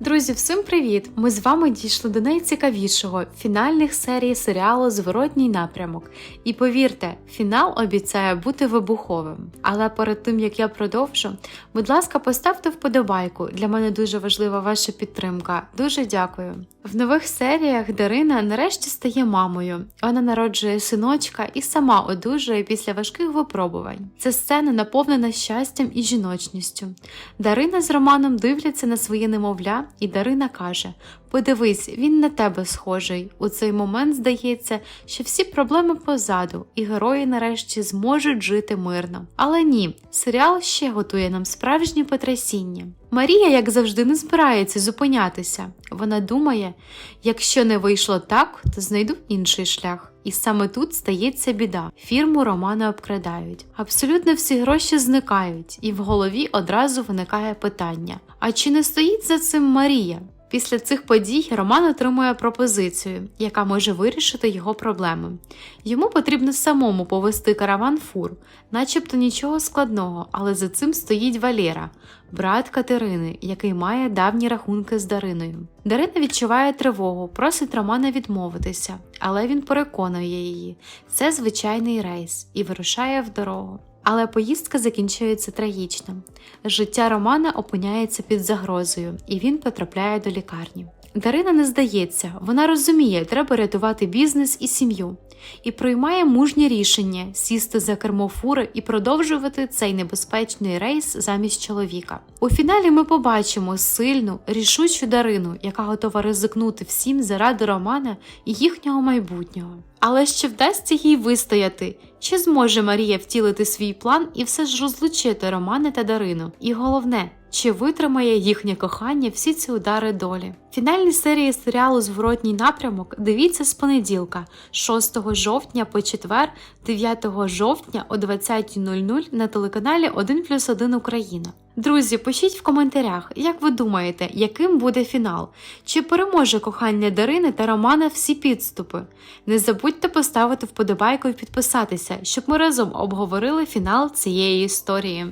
Друзі, всім привіт! Ми з вами дійшли до найцікавішого фінальних серій серіалу Зворотній напрямок. І повірте, фінал обіцяє бути вибуховим. Але перед тим як я продовжу, будь ласка, поставте вподобайку. Для мене дуже важлива ваша підтримка. Дуже дякую. В нових серіях Дарина нарешті стає мамою. Вона народжує синочка і сама одужує після важких випробувань. Ця сцена наповнена щастям і жіночністю. Дарина з Романом дивляться на своє немовля, і Дарина каже: Подивись, він на тебе схожий. У цей момент здається, що всі проблеми позаду, і герої нарешті зможуть жити мирно. Але ні, серіал ще готує нам справжні потрясіння. Марія, як завжди, не збирається зупинятися. Вона думає, якщо не вийшло так, то знайду інший шлях. І саме тут стається біда. Фірму Романа обкрадають. Абсолютно всі гроші зникають, і в голові одразу виникає питання: а чи не стоїть за цим Марія? Після цих подій Роман отримує пропозицію, яка може вирішити його проблеми. Йому потрібно самому повести караван фур, начебто нічого складного, але за цим стоїть Валера, брат Катерини, який має давні рахунки з Дариною. Дарина відчуває тривогу, просить Романа відмовитися, але він переконує її. Це звичайний рейс і вирушає в дорогу. Але поїздка закінчується трагічно. Життя Романа опиняється під загрозою, і він потрапляє до лікарні. Дарина не здається, вона розуміє, треба рятувати бізнес і сім'ю, і приймає мужнє рішення сісти за кермо фури і продовжувати цей небезпечний рейс замість чоловіка. У фіналі ми побачимо сильну, рішучу Дарину, яка готова ризикнути всім заради Романа і їхнього майбутнього. Але ще вдасться їй вистояти, чи зможе Марія втілити свій план і все ж розлучити Романа та Дарину? І головне, чи витримає їхнє кохання всі ці удари долі? Фінальні серії серіалу Зворотній напрямок дивіться з понеділка, 6 жовтня по четвер, 9 жовтня о 20.00 на телеканалі 1 плюс 1 Україна. Друзі, пишіть в коментарях, як ви думаєте, яким буде фінал? Чи переможе кохання Дарини та Романа всі підступи? Не забудьте поставити вподобайку і підписатися, щоб ми разом обговорили фінал цієї історії.